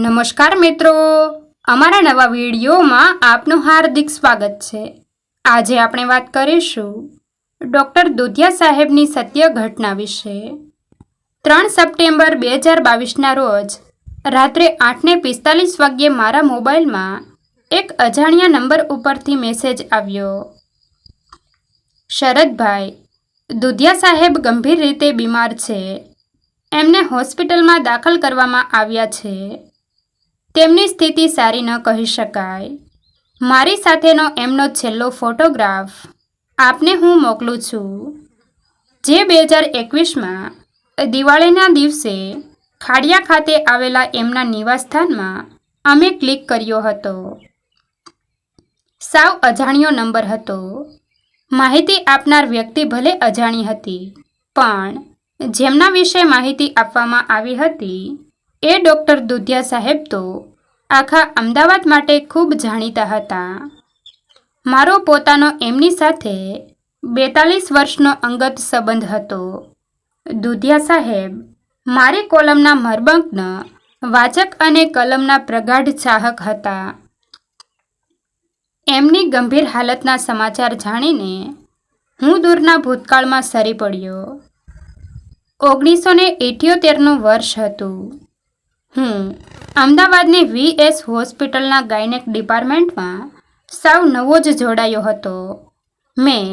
નમસ્કાર મિત્રો. અમારા નવા વિડીયોમાં આપનું હાર્દિક સ્વાગત છે. આજે આપણે વાત કરીશું ડૉક્ટર દુધિયા સાહેબની સત્ય ઘટના વિશે. ત્રણ સપ્ટેમ્બર બે હજાર બાવીસના રોજ રાત્રે આઠને પિસ્તાલીસ વાગ્યે મારા મોબાઈલમાં એક અજાણ્યા નંબર ઉપરથી મેસેજ આવ્યો. શરદભાઈ, દુધિયા સાહેબ ગંભીર રીતે બીમાર છે. એમને હોસ્પિટલમાં દાખલ કરવામાં આવ્યા છે. તેમની સ્થિતિ સારી ન કહી શકાય. મારી સાથેનો એમનો છેલ્લો ફોટોગ્રાફ આપને હું મોકલું છું. જે બે હજાર એકવીસમાં દિવાળીના દિવસે ખાડિયા ખાતે આવેલા એમના નિવાસસ્થાનમાં અમે ક્લિક કર્યો હતો. સાવ અજાણ્યો નંબર હતો. માહિતી આપનાર વ્યક્તિ ભલે અજાણી હતી, પણ જેમના વિશે માહિતી આપવામાં આવી હતી એ ડૉક્ટર દુધિયા સાહેબ તો આખા અમદાવાદ માટે ખૂબ જાણીતા હતા. મારો પોતાનો એમની સાથે બેતાલીસ વર્ષનો અંગત સંબંધ હતો. દુધિયા સાહેબ, મારી કોલમના મરબંકન વાચક અને કલમના પ્રગાઢ ચાહક હતા. એમની ગંભીર હાલતના સમાચાર જાણીને હું દૂરના ભૂતકાળમાં સરી પડ્યો. ઓગણીસો ને વર્ષ હતું. હું અમદાવાદની વીએસ હોસ્પિટલના ગાયનેક ડિપાર્ટમેન્ટમાં સાવ નવો જ જોડાયો હતો. મેં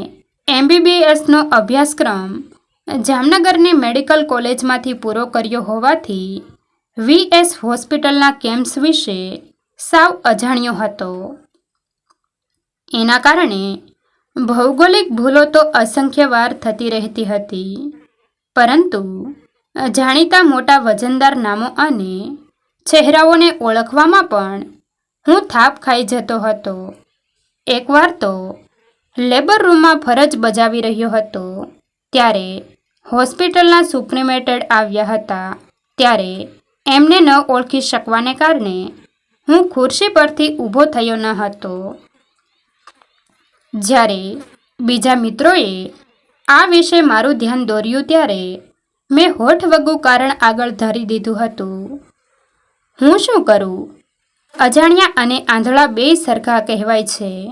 એમબીબીએસનો અભ્યાસક્રમ જામનગરની મેડિકલ કોલેજમાંથી પૂરો કર્યો હોવાથી વીએસ હોસ્પિટલના કેમ્પ્સ વિશે સાવ અજાણ્યો હતો. એના કારણે ભૌગોલિક ભૂલો તો અસંખ્ય વાર થતી રહેતી હતી. પરંતુ જાણીતા મોટા વજનદાર નામો અને ચહેરાઓને ઓળખવામાં પણ હું થાપ ખાઈ જતો હતો. એકવાર તો લેબર રૂમમાં ફરજ બજાવી રહ્યો હતો. ત્યારે હોસ્પિટલના સુપ્રિમેટેડ આવ્યા હતા. ત્યારે એમને ન ઓળખી શકવાને કારણે હું ખુરશી પરથી ઊભો થયો ન હતો. જ્યારે બીજા મિત્રોએ આ વિશે મારું ધ્યાન દોર્યું ત્યારે મેં હોઠ વગુ કારણ આગળ ધરી દીધું હતું. હું શું કરું? અજાણ્યા અને આંધળા બે સરખા કહેવાય છે.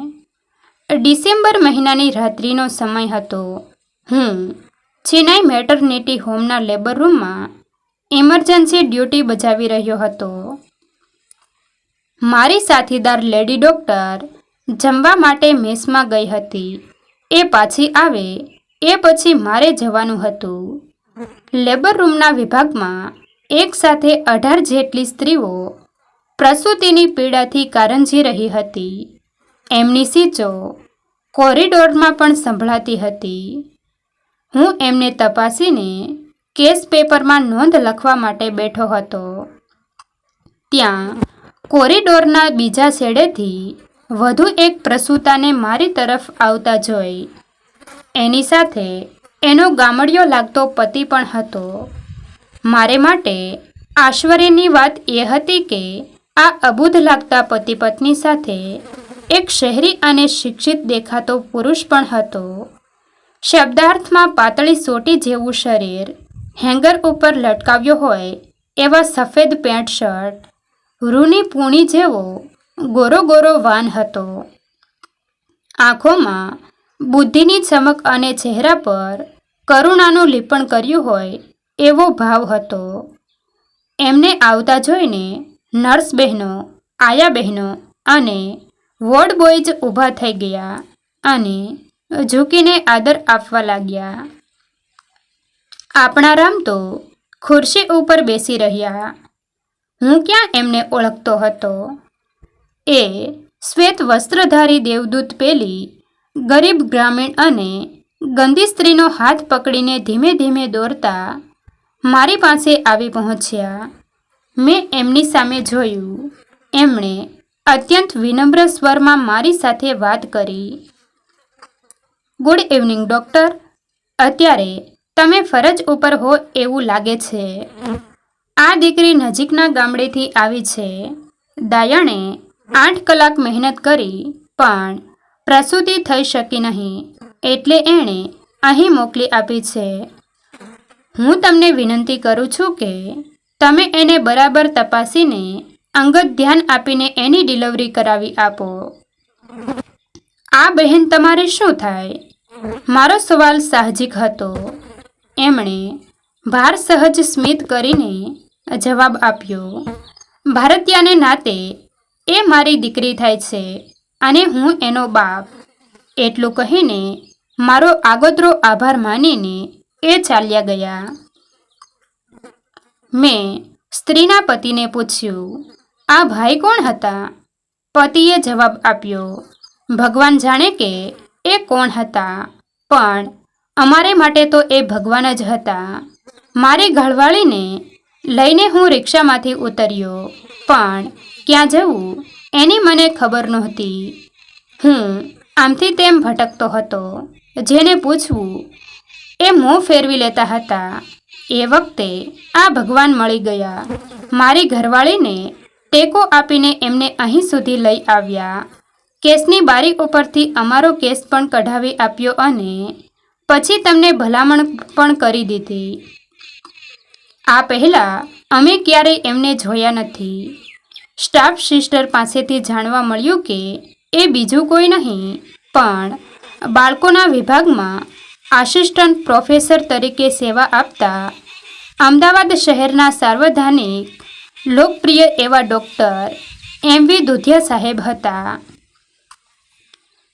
ડિસેમ્બર મહિનાની રાત્રિનો સમય હતો. હું ચેન્નાઈ મેટરનિટી હોમના લેબર રૂમમાં ઇમરજન્સી ડ્યુટી બજાવી રહ્યો હતો. મારી સાથીદાર લેડી ડૉક્ટર જમવા માટે મેસમાં ગઈ હતી. એ પાછી આવે, એ પછી મારે જવાનું હતું. લેબર રૂમના વિભાગમાં એક સાથે અઢાર જેટલી સ્ત્રીઓ પ્રસૂતિની પીડાથી કારંજી રહી હતી. એમની સીચો કોરિડોરમાં પણ સંભળાતી હતી. હું એમને તપાસીને કેસ પેપરમાં નોંધ લખવા માટે બેઠો હતો. ત્યાં કોરિડોરના બીજા છેડેથી વધુ એક પ્રસૂતાને મારી તરફ આવતા જોઈ. એની સાથે એનો ગામડિયો લાગતો પતિ પણ હતો. મારે માટે આશ્ચર્યની વાત એ હતી કે આ અબુધ લાગતા પતિ પત્ની સાથે એક શહેરી અને શિક્ષિત દેખાતો પુરુષ પણ હતો. શબ્દાર્થમાં પાતળી સોટી જેવું શરીર, હેંગર ઉપર લટકાવ્યો હોય એવા સફેદ પેન્ટ શર્ટ, રૂની પૂણી જેવો ગોરો ગોરો વાન હતો. આંખોમાં બુદ્ધિની ચમક અને ચહેરા પર કરુણાનું લીપણ કર્યું હોય એવો ભાવ હતો. એમને આવતા જોઈને નર્સ બહેનો, આયા બહેનો અને વોર્ડ બોયઝ ઊભા થઈ ગયા અને ઝૂકીને આદર આપવા લાગ્યા. આપણા રામ તો ખુરશી ઉપર બેસી રહ્યા. હું ક્યાં એમને ઓળખતો હતો? એ શ્વેત વસ્ત્રધારી દેવદૂત પેલી ગરીબ ગ્રામીણ અને ગંદી સ્ત્રીનો હાથ પકડીને ધીમે ધીમે દોરતા મારી પાસે આવી પહોંચ્યા. મેં એમની સામે જોયું. એમણે અત્યંત વિનમ્ર સ્વરમાં મારી સાથે વાત કરી. Good evening, doctor. અત્યારે તમે ફરજ ઉપર હો એવું લાગે છે. આ દીકરી નજીકના ગામડેથી આવી છે. દાયણે આઠ કલાક મહેનત કરી, પણ પ્રસૂતિ થઈ શકી નહીં. એટલે એણે અહીં મોકલી આપી છે. હું તમને વિનંતી કરું છું કે તમે એને બરાબર તપાસીને અંગત ધ્યાન આપીને એની ડિલિવરી કરાવી આપો. આ બહેન તમારે શું થાય? મારો સવાલ સાહજિક હતો. એમણે ભાર સહજ સ્મિત કરીને જવાબ આપ્યો, ભારતીયાને નાતે એ મારી દીકરી થાય છે અને હું એનો બાપ. એટલું કહીને મારો આગોતરો આભાર માનીને એ ચાલ્યા ગયા. મેં સ્ત્રીના પતિને પૂછ્યું, આ ભાઈ કોણ હતા? પતિએ જવાબ આપ્યો, ભગવાન જાણે કે એ કોણ હતા, પણ અમારે માટે તો એ ભગવાન જ હતા. મારી ઘરવાળીને લઈને હું રિક્ષામાંથી ઉતર્યો, પણ ક્યાં જવું, એની મને ખબર નહોતી. હું આમથી તેમ ભટકતો હતો, જેને પૂછવું એ મોં ફેરવી લેતા હતા. એ વખતે આ ભગવાન મળી ગયા. મારી ઘરવાળીને ટેકો આપીને એમને અહીં સુધી લઈ આવ્યા. કેસની બારી ઉપરથી અમારો કેસ પણ કઢાવી આપ્યો અને પછી તમને ભલામણ પણ કરી દીધી. આ પહેલાં અમે ક્યારેય એમને જોયા નથી. સ્ટાફ સિસ્ટર પાસેથી જાણવા મળ્યું કે એ બીજું કોઈ નહીં, પણ બાળકોના વિભાગમાં આસિસ્ટન્ટ પ્રોફેસર તરીકે સેવા આપતા અમદાવાદ શહેરના સાર્વધાનિક લોકપ્રિય એવા ડૉક્ટર એમ વી દુધિયા સાહેબ હતા.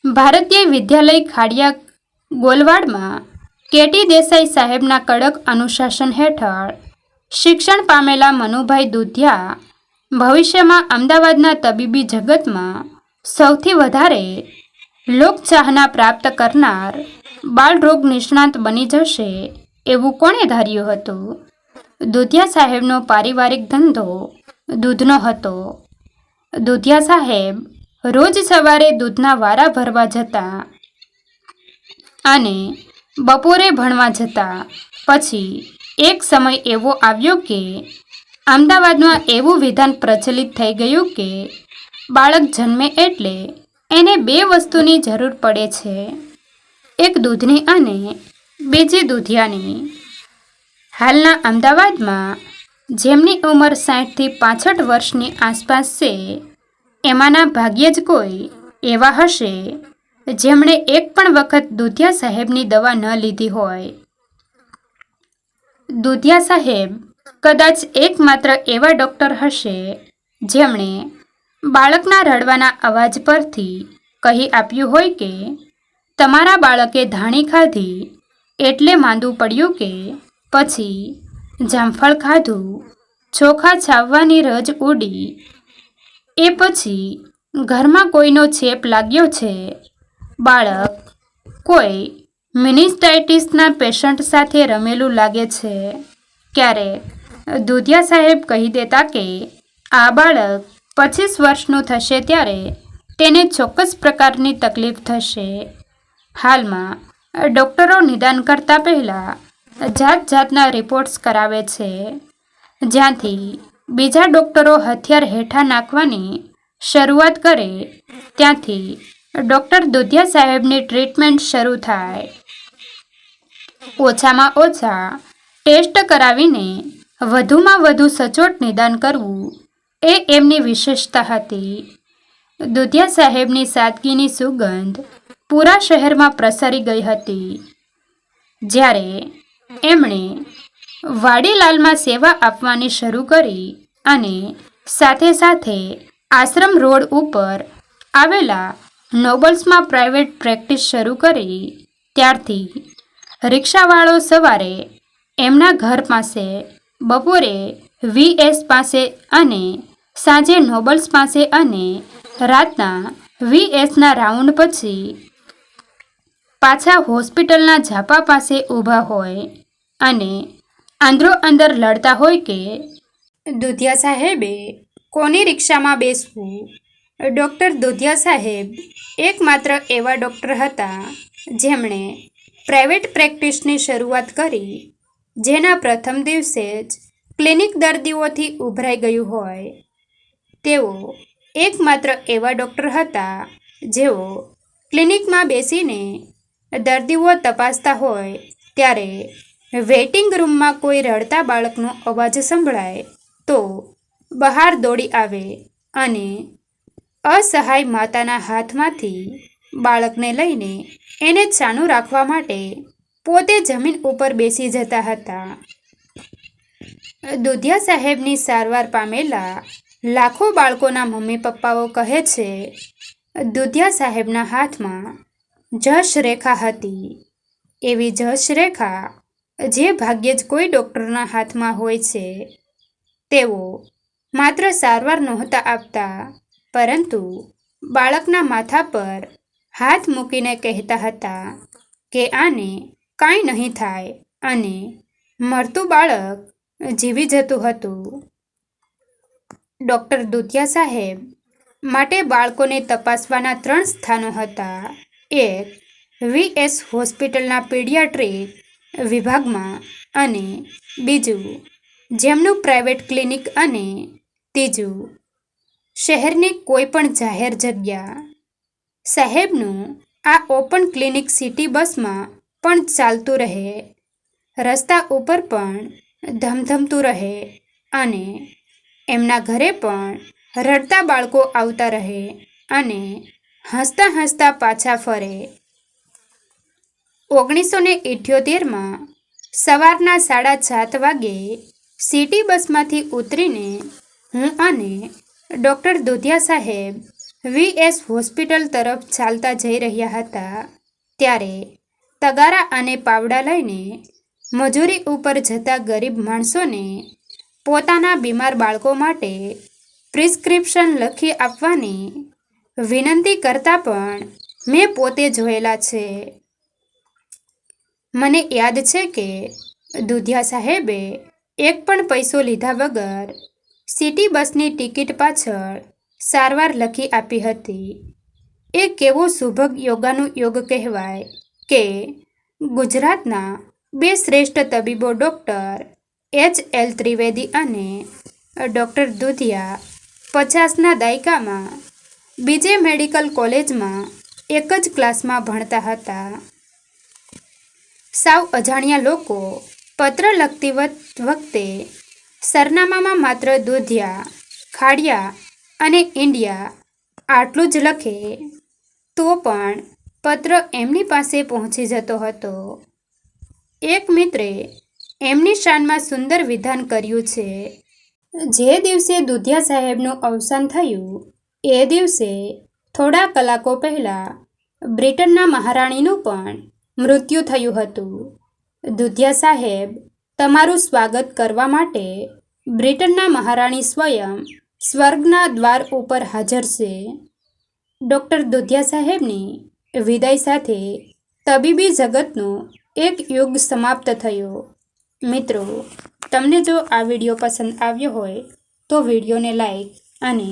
ભારતીય વિદ્યાલય ખાડિયા ગોલવાડમાં કેટી દેસાઈ સાહેબના કડક અનુશાસન હેઠળ શિક્ષણ પામેલા મનુભાઈ દુધિયા ભવિષ્યમાં અમદાવાદના તબીબી જગતમાં સૌથી વધારે લોકચાહના પ્રાપ્ત કરનાર બાળરોગ નિષ્ણાત બની જશે એવું કોણે ધાર્યું હતું? દુધિયા સાહેબનો પારિવારિક ધંધો દૂધનો હતો. દુધિયા સાહેબ રોજ સવારે દૂધના વારા ભરવા જતા અને બપોરે ભણવા જતા. પછી એક સમય એવો આવ્યો કે અમદાવાદમાં એવું વિધાન પ્રચલિત થઈ ગયું કે બાળક જન્મે એટલે એને બે વસ્તુની જરૂર પડે છે. એક દૂધની અને બીજી દૂધિયાની. હાલના અમદાવાદમાં જેમની ઉંમર સાઠથી પાસઠ વર્ષની આસપાસ છે, એમાંના ભાગ્યે જ કોઈ એવા હશે જેમણે એક પણ વખત દુધિયા સાહેબની દવા ન લીધી હોય. દુધિયા સાહેબ કદાચ એકમાત્ર એવા ડૉક્ટર હશે જેમણે બાળકના રડવાના અવાજ પરથી કહી આપ્યું હોય કે તમારા બાળકે ધાણી ખાધી એટલે માંદું પડ્યું કે પછી જામફળ ખાધું, ચોખા છાવવાની રજ ઉડી. એ પછી ઘરમાં કોઈનો ચેપ લાગ્યો છે. બાળક કોઈ મિનિસ્ટાઇટિસના પેશન્ટ સાથે રમેલું લાગે છે. ક્યારેક દુધિયા સાહેબ કહી દેતા કે આ બાળક પચીસ વર્ષનું થશે ત્યારે તેને ચોક્કસ પ્રકારની તકલીફ થશે. હાલમાં ડૉક્ટરો નિદાન કરતા પહેલાં જાત જાતના રિપોર્ટ્સ કરાવે છે. જ્યાંથી બીજા ડૉક્ટરો હથિયાર હેઠા નાખવાની શરૂઆત કરે, ત્યાંથી ડૉક્ટર દુધિયા સાહેબની ટ્રીટમેન્ટ શરૂ થાય. ઓછામાં ઓછા ટેસ્ટ કરાવીને વધુમાં વધુ સચોટ નિદાન કરવું એ એમની વિશેષતા હતી. દુધિયા સાહેબની સાદગીની સુગંધ પૂરા શહેરમાં પ્રસરી ગઈ હતી. જ્યારે એમણે વાડીલાલમાં સેવા આપવાની શરૂ કરી અને સાથે સાથે આશ્રમ રોડ ઉપર આવેલા નોબલ્સમાં પ્રાઇવેટ પ્રેક્ટિસ શરૂ કરી, ત્યારથી રિક્ષાવાળો સવારે એમના ઘર પાસે, બપોરે વીએસ પાસે અને સાંજે નોબલ્સ પાસે અને રાતના વીએસના રાઉન્ડ પછી પાછા હોસ્પિટલના ઝાપા પાસે ઊભા હોય અને આંદરો અંદર લડતા હોય કે દુધિયા સાહેબે કોની રિક્ષામાં બેસવું? ડૉક્ટર દુધિયા સાહેબ એકમાત્ર એવા ડૉક્ટર હતા જેમણે પ્રાઇવેટ પ્રેક્ટિસની શરૂઆત કરી, જેના પ્રથમ દિવસે જ ક્લિનિક દર્દીઓથી ઉભરાઈ ગયું હોય. તેઓ એકમાત્ર એવા ડૉક્ટર હતા જેઓ ક્લિનિકમાં બેસીને દર્દીઓ તપાસતા હોય ત્યારે વેઇટિંગ રૂમમાં કોઈ રડતા બાળકનો અવાજ સંભળાય તો બહાર દોડી આવે અને અસહાય માતાના હાથમાંથી બાળકને લઈને એને ચાનું રાખવા માટે પોતે જમીન ઉપર બેસી જતા હતા. દુધિયા સાહેબની સારવાર પામેલા લાખો બાળકોના મમ્મી પપ્પાઓ કહે છે, દુધિયા સાહેબના હાથમાં જશ રેખા હતી. એવી જશ રેખા જે ભાગ્યે જ કોઈ ડૉક્ટરના હાથમાં હોય છે. તેઓ માત્ર સારવાર નહોતા આપતા, પરંતુ બાળકના માથા પર હાથ મૂકીને કહેતા હતા કે આને કાંઈ નહીં થાય અને મરતું બાળક જીવી જતું હતું. ડૉક્ટર દુધિયા સાહેબ માટે બાળકોને તપાસવાના ત્રણ સ્થાનો હતા. એક વીએસ હોસ્પિટલના પીડિયાટ્રિક વિભાગમાં અને બીજું જેમનું પ્રાઇવેટ ક્લિનિક અને ત્રીજું શહેરની કોઈ પણ જાહેર જગ્યા. સાહેબનું આ ઓપન ક્લિનિક સિટી બસમાં પણ ચાલતું રહે. રસ્તા ઉપર પણ ધમધમતું રહે અને એમના ઘરે પણ રડતા બાળકો આવતા રહે અને હસતા હસતા પાછા ફરે. ઓગણીસો ને ઇઠ્યોતેરમાં સવારના સાડા સાત વાગે સિટી બસમાંથી ઉતરીને હું અને ડૉક્ટર દુધિયા સાહેબ વીએસ હોસ્પિટલ તરફ ચાલતા જઈ રહ્યા હતા ત્યારે તગારા અને પાવડા લઈને મજૂરી ઉપર જતા ગરીબ માણસોને પોતાના બીમાર બાળકો માટે પ્રિસ્ક્રિપ્શન લખી આપવાની વિનંતી કરતા પણ મેં પોતે જોયેલા છે. મને યાદ છે કે દુધિયા સાહેબે એક પણ પૈસો લીધા વગર સિટી બસની ટિકિટ પાછળ સારવાર લખી આપી હતી. એ કેવો સુભગ યોગાનું યોગ કહેવાય કે ગુજરાતના બે શ્રેષ્ઠ તબીબો ડૉક્ટર એચ એલ ત્રિવેદી અને ડૉક્ટર દુધિયા પચાસના દાયકામાં બીજે મેડિકલ કોલેજમાં એક જ ક્લાસમાં ભણતા હતા. સાવ અજાણ્યા લોકો પત્ર લખતી વખતે સરનામામાં માત્ર દુધિયા, ખાડિયા અને ઇન્ડિયા આટલું જ લખે તો પણ પત્ર એમની પાસે પહોંચી જતો હતો. એક મિત્રે એમની શાનમાં સુંદર વિધાન કર્યું છે. જે દિવસે દુધિયા સાહેબનું અવસાન થયું એ દિવસે થોડા કલાકો પહેલાં બ્રિટનના મહારાણીનું પણ મૃત્યુ થયું હતું. દુધિયા સાહેબ તમારું સ્વાગત કરવા માટે બ્રિટનના મહારાણી સ્વયં સ્વર્ગના દ્વાર ઉપર હાજર છે. ડૉક્ટર દુધિયા સાહેબની વિદાય સાથે તબીબી જગતનો એક યુગ સમાપ્ત થયો. મિત્રો, તમને જો આ વીડિયો પસંદ આવ્યો હોય તો વિડીયોને લાઈક અને